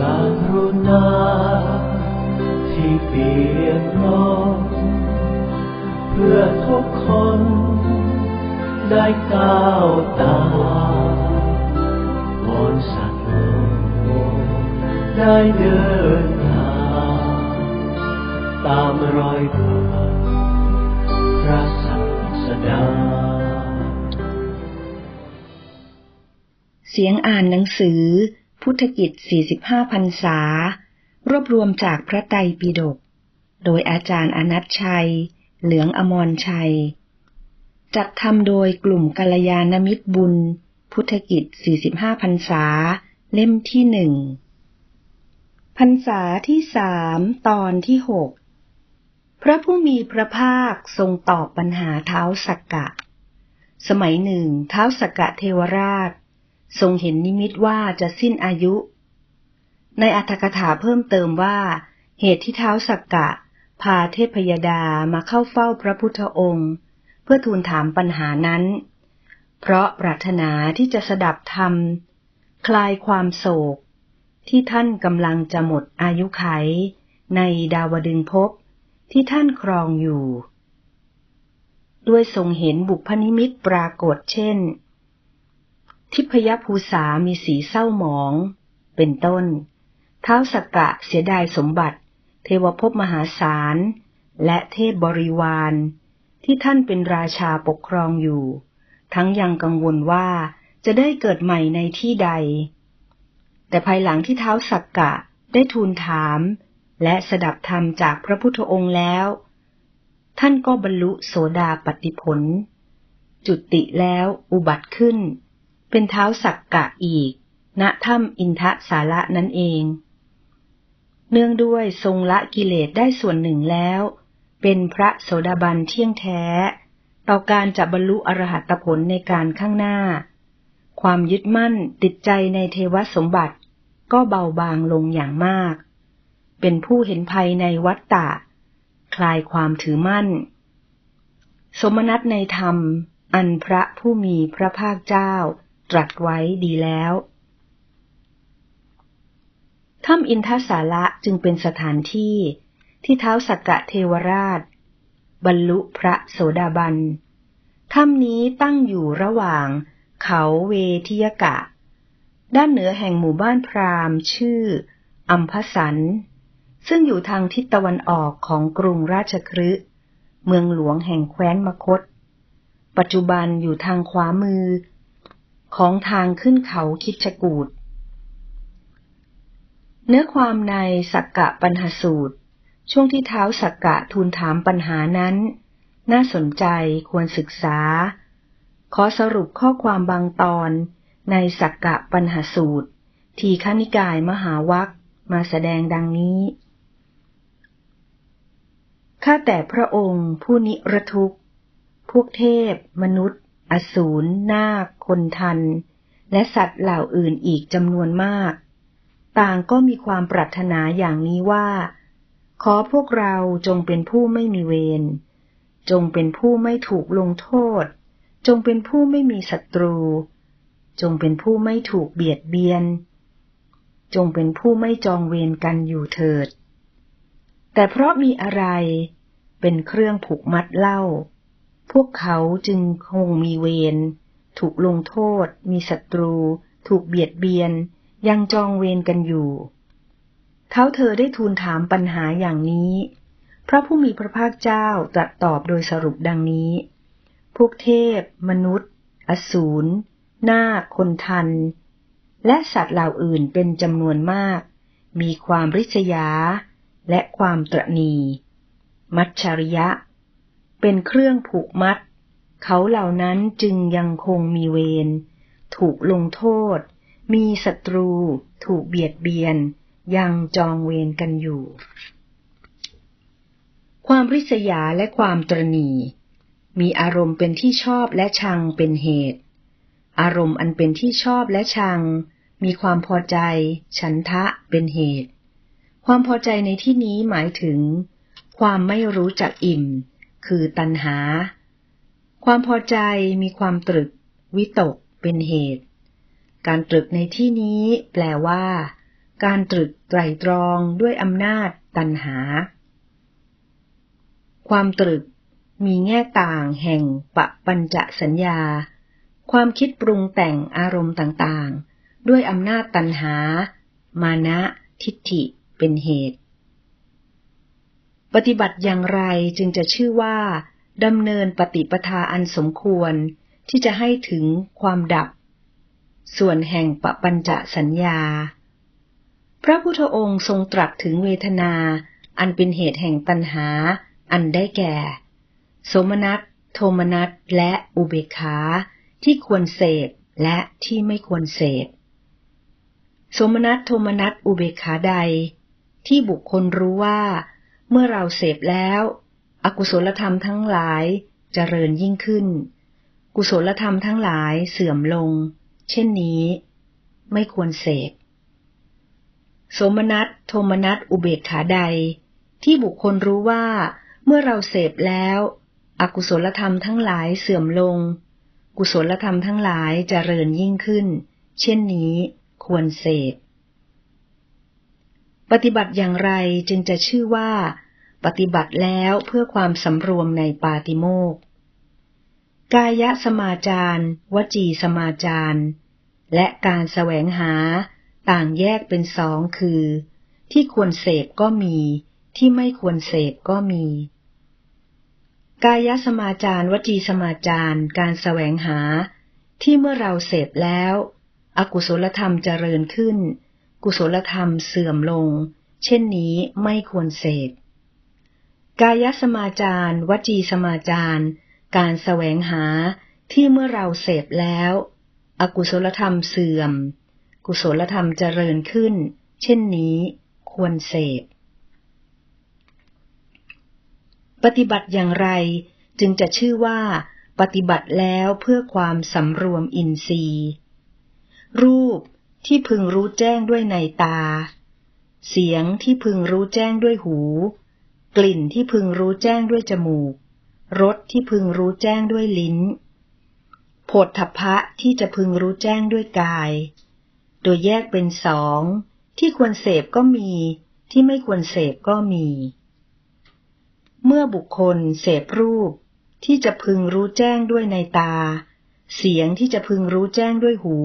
การรุณาที่เปี่ยกร้อนเพื่อทุกคนได้ก้าวตาวอนสัตว์โลกได้เดินทางตามรอยบาทพระสัสดา เสียงอ่านหนังสือ พุทธกิจ 45พรรษา รวบรวมจากพระไตรปิฎก โดยอาจารย์อนัตชัย เหลืองอมรชัย จัดทำโดยกลุ่มกัลยาณมิตรบุญ พุทธกิจ 45พรรษา เล่มที่หนึ่งพรรษาที่สามตอนที่หกพระผู้มีพระภาคทรงตอบปัญหาเท้าสักกะ สมัยหนึ่งเท้าสักกะเทวราช ทรงเห็นนิมิตว่าจะสิ้นอายุ ในอัตถกถาเพิ่มเติมว่า เหตุที่เท้าสักกะ พาเทพยดามาเข้าเฝ้าพระพุทธองค์ เพื่อทูลถามปัญหานั้น เพราะปรารถนาที่จะสดับธรรม คลายความโศก ที่ท่านกำลังจะหมดอายุไข ในดาวดึงภพที่ท่านครองอยู่ ด้วยทรงเห็นบุพนิมิตปรากฏเช่น ทิพยภูษามีสีเศร้าหมอง เป็นต้น เท้าสกกะเสียดายสมบัติ เทวภพมหาศาล และเทพบริวาร ที่ท่านเป็นราชาปกครองอยู่ ทั้งยังกังวลว่าจะได้เกิดใหม่ในที่ใด แต่ภายหลังที่เท้าสักกะได้ทูลถาม และสดับธรรมจากพระพุทธองค์แล้ว ท่านก็บรรลุโสดาปติผล จุติแล้วอุบัติขึ้น เป็นเท้าสักกะอีก ณถ้ำอินทะสาระนั่นเอง เนื่องด้วยทรงละกิเลสได้ส่วนหนึ่งแล้ว เป็นพระโสดาบันเที่ยงแท้ ต่อการจะบรรลุอรหัตผลในการข้างหน้า ความยึดมั่นติดใจในเทวสมบัติ ก็เบาบางลงอย่างมาก เป็นผู้เห็นภัยในวัฏฏะ คลายความถือมั่น สมนัตในธรรมอันพระผู้มีพระภาคเจ้า ตรัสไว้ดีแล้วถ้ำอินทสาระจึงเป็นสถานที่ที่เท้าสักกะเทวราช บรรลุพระโสดาบัน ถ้ำนี้ตั้งอยู่ระหว่างเขาเวทิยกะ ด้านเหนือแห่งหมู่บ้านพราหมณ์ชื่อ อัมพสัน ซึ่งอยู่ทางทิศตะวันออกของกรุงราชคฤห์เมืองหลวงแห่งแคว้นมคต ปัจจุบันอยู่ทางขวามือ ของทางขึ้นเขาคิดชกูดเนื้อความในสักกะปัญหาสูตร ช่วงที่เท้าสักกะทูลถามปัญหานั้น น่าสนใจควรศึกษา ขอสรุปข้อความบางตอนในสักกะปัญหาสูตร ทีฆนิกายมหาวัคมาแสดงดังนี้ ข้าแต่พระองค์ผู้นิรทุกข์ พวกเทพ มนุษย์ อสูรนาค คนทัน และสัตว์เหล่าอื่นอีกจำนวนมาก ต่างก็มีความปรารถนาอย่างนี้ว่า ขอพวกเราจงเป็นผู้ไม่มีเวร จงเป็นผู้ไม่ถูกลงโทษ จงเป็นผู้ไม่มีศัตรู จงเป็นผู้ไม่ถูกเบียดเบียน จงเป็นผู้ไม่จองเวรกันอยู่เถิด แต่เพราะมีอะไรเป็นเครื่องผูกมัดเล่า พวกเขาจึงคงมีเวร ถูกลงโทษ มีศัตรู ถูกเบียดเบียน ยังจองเวรกันอยู่เท้าเธอได้ทูลถามปัญหาอย่างนี้ พระผู้มีพระภาคเจ้าตรัสตอบโดยสรุปดังนี้ พวกเทพ มนุษย์ อสูร นาค คนทัน และสัตว์เหล่าอื่นเป็นจำนวนมาก มีความริษยา และความตรณี มัจฉริยะ เป็นเครื่องผูกมัด เขาเหล่านั้นจึงยังคงมีเวร ถูกลงโทษ มีศัตรู ถูกเบียดเบียน ยังจองเวรกันอยู่ ความริษยาและความตรณีมีอารมณ์เป็นที่ชอบและชังเป็นเหตุ อารมณ์อันเป็นที่ชอบและชัง มีความพอใจ ฉันทะเป็นเหตุ ความพอใจในที่นี้หมายถึง ความไม่รู้จักอิ่ม คือตัณหา ความพอใจมีความตรึก วิตกเป็นเหตุ การตรึกในที่นี้แปลว่า การตรึกไตรตรองด้วยอำนาจตัณหา ความตรึกมีแง่ต่างแห่งปะปัญจสัญญา ความคิดปรุงแต่งอารมณ์ต่างๆ ด้วยอำนาจตัณหา มานะ ทิฏฐิ เป็นเหตุ ปฏิบัติอย่างไรจึงจะชื่อว่าดำเนินปฏิปทาอันสมควรที่จะให้ถึงความดับ ส่วนแห่งปปัญจสัญญา พระพุทธองค์ทรงตรัสถึงเวทนา อันเป็นเหตุแห่งตัณหา อันได้แก่ สมนัตโทมนัตและอุเบกขาที่ควรเสพและที่ไม่ควรเสพสมนัตโทมนัตอุเบกขาใด ที่บุคคลรู้ว่า เมื่อเราเสพแล้ว อกุศลธรรมทั้งหลายจเจริญยิ่งขึ้น กุศลธรรมทั้งหลายเสื่อมลง เช่นนี้ ไม่ควรเสพสมนัตโทมนัตอุเบกขาใด ที่บุคคลรู้ว่า เมื่อเราเสพแล้ว อกุศลธรรมทั้งหลายเสื่อมลง กุศลธรรมทั้งหลายจเจริญยิ่งขึ้น เช่นนี้ ควรเสพ ปฏิบัติอย่างไรจึงจะชื่อว่า ปฏิบัติแล้วเพื่อความสำรวมในปาติโมกกายสมาจารวจีสมาจารและการแสวงหาต่างแยกเป็นสองคือ ที่ควรเสพก็มี ที่ไม่ควรเสพก็มี กายสมาจารวจีสมาจารการแสวงหา ที่เมื่อเราเสพแล้ว อกุศลธรรมเจริญขึ้น กุศลธรรมเสื่อมลง เช่นนี้ไม่ควรเสพกายสมาจารวจีสมาจารการแสวงหาที่เมื่อเราเสพแล้ว อกุศลธรรมเสื่อม กุศลธรรมเจริญขึ้น เช่นนี้ควรเสพ ปฏิบัติอย่างไรจึงจะชื่อว่าปฏิบัติแล้วเพื่อความสำรวมอินทรีย์ รูป ที่พึงรู้แจ้งด้วยในตา เสียงที่พึงรู้แจ้งด้วยหู กลิ่นที่พึงรู้แจ้งด้วยจมูก รสที่พึงรู้แจ้งด้วยลิ้นโผฏฐพะที่จะพึงรู้แจ้งด้วยกาย โดยแยกเป็นสอง ที่ควรเสพก็มี ที่ไม่ควรเสพก็มี เมื่อบุคคลเสพรูป ที่จะพึงรู้แจ้งด้วยในตา เสียงที่จะพึงรู้แจ้งด้วยหู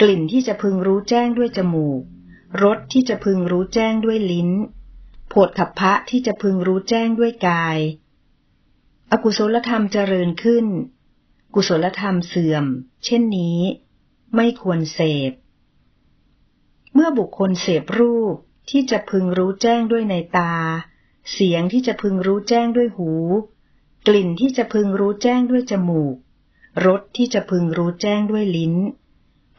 กลิ่นที่จะพึงรู้แจ้งด้วยจมูก รสที่จะพึงรู้แจ้งด้วยลิ้นโผฏฐัพพะที่จะพึงรู้แจ้งด้วยกาย อกุศลธรรมเจริญขึ้น กุศลธรรมเสื่อม เช่นนี้ ไม่ควรเสพ เมื่อบุคคลเสพรูปที่จะพึงรู้แจ้งด้วยในตา เสียงที่จะพึงรู้แจ้งด้วยหู กลิ่นที่จะพึงรู้แจ้งด้วยจมูก รสที่จะพึงรู้แจ้งด้วยลิ้น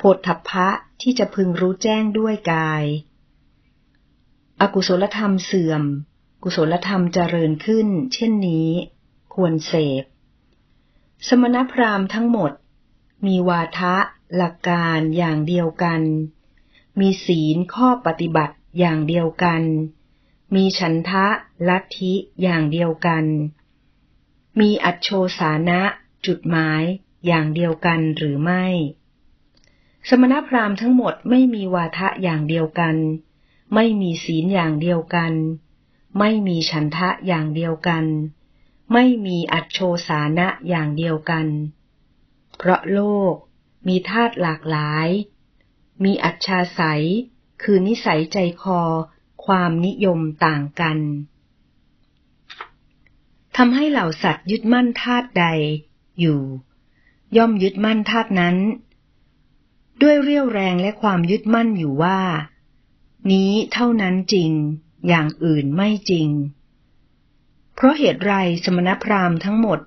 โพธพะที่จะพึงรู้แจ้งด้วยกาย อกุศลธรรมเสื่อม กุศลธรรมเจริญขึ้น เช่นนี้ ควรเสพ สมณพราหมณ์ทั้งหมด มีวาทะหลักการอย่างเดียวกัน มีศีลข้อปฏิบัติอย่างเดียวกัน มีฉันทะลัทธิอย่างเดียวกัน มีอัจโชสานะจุดหมายอย่างเดียวกันหรือไม่ สมณพราหมณ์ทั้งหมดไม่มีวาทะอย่างเดียวกัน ไม่มีศีลอย่างเดียวกัน ไม่มีฉันทะอย่างเดียวกัน ไม่มีอัจโชสานะอย่างเดียวกัน เพราะโลกมีธาตุหลากหลาย มีอัจฉาสัย คือนิสัยใจคอ ความนิยมต่างกันทำให้เหล่าสัตว์ยึดมั่นธาตุใดอยู่ ย่อมยึดมั่นธาตุนั้น ด้วยเรี่ยวแรงและความยึดมั่นอยู่ว่า นี้เท่านั้นจริง อย่างอื่นไม่จริง เพราะเหตุไรสมณพราหมณ์ทั้งหมด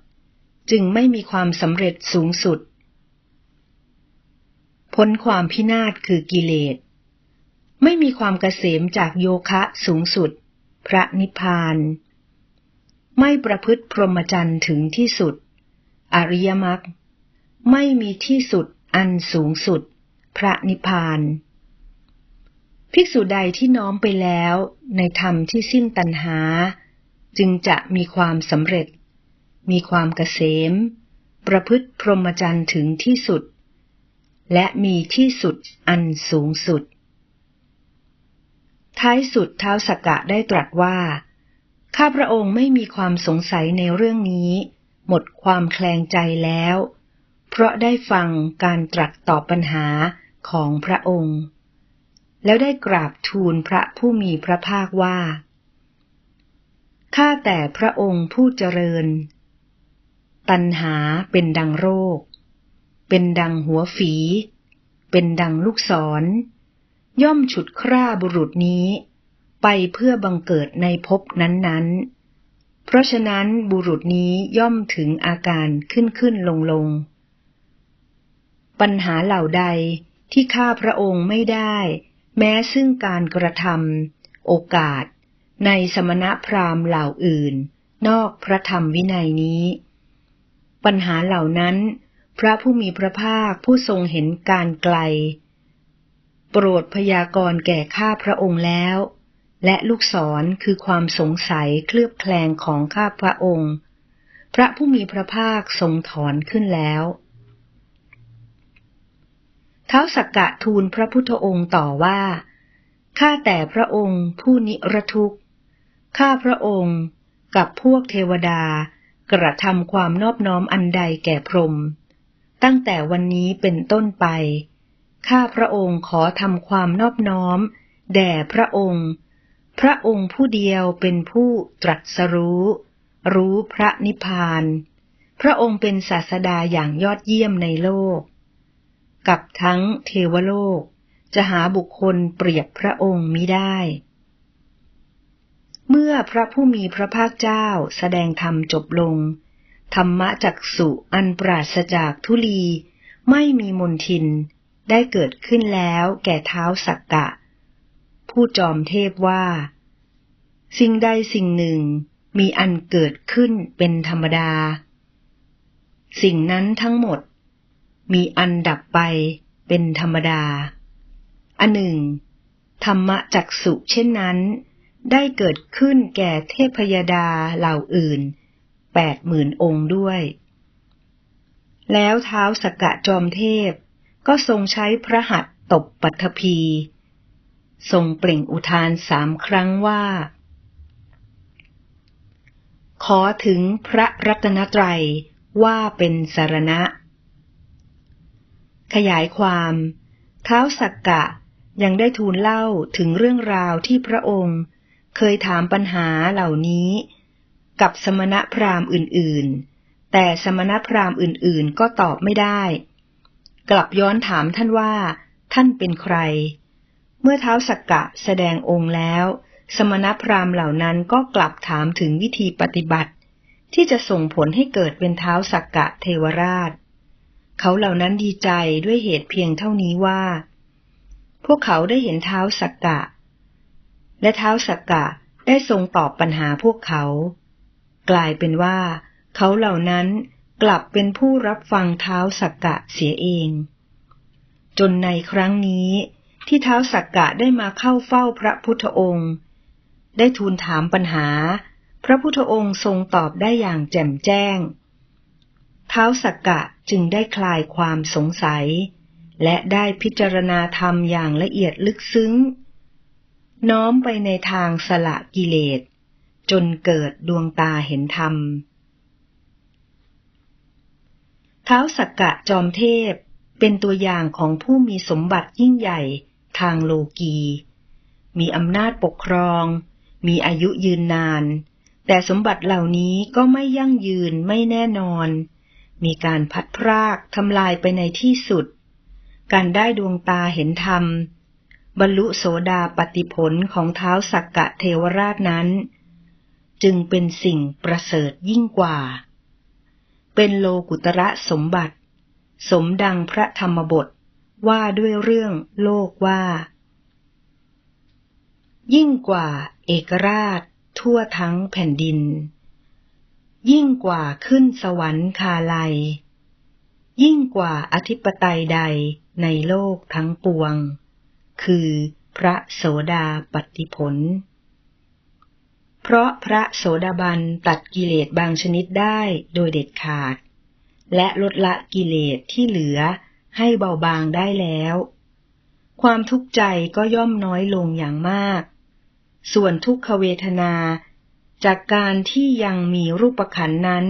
จึงไม่มีความสำเร็จสูงสุด พ้นความพินาศคือกิเลส ไม่มีความเกษมจากโยคะสูงสุด พระนิพพาน ไม่ประพฤติพรหมจรรย์ถึงที่สุด อริยมรรคไม่มีที่สุดอันสูงสุด พระนิพพาน ภิกษุใดที่น้อมไปแล้วในธรรมที่สิ้นตัณหา จึงจะมีความสำเร็จ มีความเกษม ประพฤติพรหมจรรย์ถึงที่สุด และมีที่สุดอันสูงสุด ท้ายสุดเท้าสกกะได้ตรัสว่า ข้าพระองค์ไม่มีความสงสัยในเรื่องนี้ หมดความแคลงใจแล้ว เพราะได้ฟังการตรัสตอบปัญหา ของพระองค์ แล้วได้กราบทูลพระผู้มีพระภาคว่า ข้าแต่พระองค์ผู้เจริญ ตัณหาเป็นดังโรค เป็นดังหัวฝี เป็นดังลูกศร ย่อมฉุดคร่าบุรุษนี้ไปเพื่อบังเกิดในภพนั้นๆ เพราะฉะนั้นบุรุษนี้ย่อมถึงอาการขึ้นขึ้นลงลง ปัญหาเหล่าใด ที่ข้าพระองค์ไม่ได้ แม้ซึ่งการกระทำโอกาส ในสมณพราหมณ์เหล่าอื่น นอกพระธรรมวินัยนี้ ปัญหาเหล่านั้น พระผู้มีพระภาคผู้ทรงเห็นการไกล โปรดพยากรณ์แก่ข้าพระองค์แล้ว และลูกศรคือความสงสัยเคลือบแคลงของข้าพระองค์ พระผู้มีพระภาคทรงถอนขึ้นแล้ว ท้าสักกะทูลพระพุทธองค์ต่อว่า ข้าแต่พระองค์ผู้นิรทุกข์ ข้าพระองค์กับพวกเทวดากระทำความนอบน้อมอันใดแก่พรหมตั้งแต่วันนี้เป็นต้นไป ข้าพระองค์ขอทำความนอบน้อม แด่พระองค์ พระองค์ผู้เดียวเป็นผู้ตรัสรู้ รู้พระนิพพาน พระองค์เป็นศาสดาอย่างยอดเยี่ยมในโลก กับทั้งเทวโลก จะหาบุคคลเปรียบพระองค์มิได้ เมื่อพระผู้มีพระภาคเจ้าแสดงธรรมจบลง ธรรมะจักสุอันปราศจากทุลี ไม่มีมนทิน ได้เกิดขึ้นแล้วแก่เท้าสักกะ ผู้จอมเทพว่า สิ่งใดสิ่งหนึ่งมีอันเกิดขึ้นเป็นธรรมดา สิ่งนั้นทั้งหมด มีอันดับไปเป็นธรรมดา อันหนึ่ง ธรรมะจักสุเช่นนั้น ได้เกิดขึ้นแก่เทพยดาเหล่าอื่นแปดหมื่นองค์ด้วย แล้วเท้าสกกะจอมเทพก็ทรงใช้พระหัตตบปัทภี ทรงเปล่งอุทานสามครั้งว่า ขอถึงพระรัตนตรัยว่าเป็นสารณะ ขยายความเท้าสักกะยังได้ทูลเล่าถึงเรื่องราวที่พระองค์ เคยถามปัญหาเหล่านี้ กับสมณพราหมณ์อื่นๆ แต่สมณพราหมณ์อื่นๆ ก็ตอบไม่ได้ กลับย้อนถามท่านว่า ท่านเป็นใคร เมื่อเท้าสักกะแสดงองค์แล้ว สมณพราหมณ์เหล่านั้นก็กลับถามถึงวิธีปฏิบัติ ที่จะส่งผลให้เกิดเป็นเท้าสักกะเทวราช เขาเหล่านั้นดีใจด้วยเหตุเพียงเท่านี้ว่า พวกเขาได้เห็นเท้าสักกะ และเท้าสักกะได้ทรงตอบปัญหาพวกเขา กลายเป็นว่า เขาเหล่านั้นกลับเป็นผู้รับฟังเท้าสักกะเสียเอง จนในครั้งนี้ที่เท้าสักกะได้มาเข้าเฝ้าพระพุทธองค์ ได้ทูลถามปัญหา พระพุทธองค์ทรงตอบได้อย่างแจ่มแจ้ง ท้าวสักกะจึงได้คลายความสงสัย และได้พิจารณาธรรมอย่างละเอียดลึกซึ้ง น้อมไปในทางสละกิเลส จนเกิดดวงตาเห็นธรรมท้าวสักกะจอมเทพเป็นตัวอย่างของผู้มีสมบัติยิ่งใหญ่ทางโลกี มีอำนาจปกครอง มีอายุยืนนาน แต่สมบัติเหล่านี้ก็ไม่ยั่งยืนไม่แน่นอน มีการพัดพรากทำลายไปในที่สุด การได้ดวงตาเห็นธรรม บรรลุโสดาปฏิผลของเท้าสักกะเทวราชนั้น จึงเป็นสิ่งประเสริฐยิ่งกว่า เป็นโลกุตระสมบัติ สมดังพระธรรมบทว่าด้วยเรื่องโลกว่า ยิ่งกว่าเอกราชทั่วทั้งแผ่นดิน ยิ่งกว่าขึ้นสวรรค์คาลัย ยิ่งกว่าอธิปไตยใดในโลกทั้งปวง คือพระโสดาปฏิผล เพราะพระโสดาบันตัดกิเลสบางชนิดได้โดยเด็ดขาด และลดละกิเลสที่เหลือให้เบาบางได้แล้ว ความทุกข์ใจก็ย่อมน้อยลงอย่างมาก ส่วนทุกขเวทนา จากการที่ยังมีรูปขันนั้น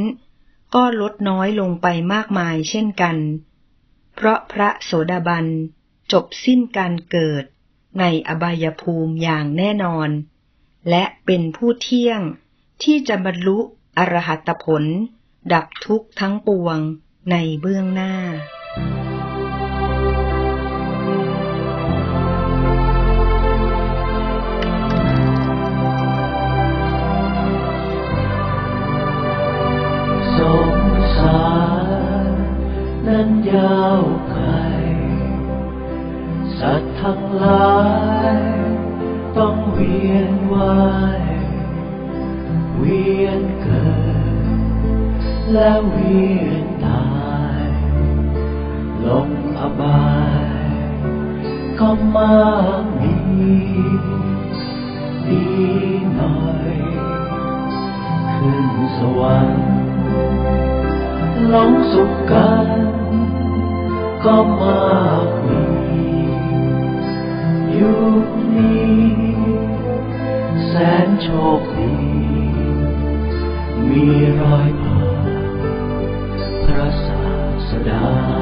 ก็ลดน้อยลงไปมากมายเช่นกัน เพราะพระโสดาบันจบสิ้นการเกิดในอบายภูมิอย่างแน่นอน และเป็นผู้เที่ยงที่จะบรรลุอรหัตผล ดับทุกข์ทั้งปวงในเบื้องหน้า นั้าวไกลสัตว์ทั้งหลายต้องเวียนว่ายเวียนเกิด และเวียนตายลงอบายก็มากมีดีหน่อย ขึ้นสวรรค์ลงสุขกัน ก็มากมียุคนี้แสนโชคดี มีรอยผ่าพระศาสดา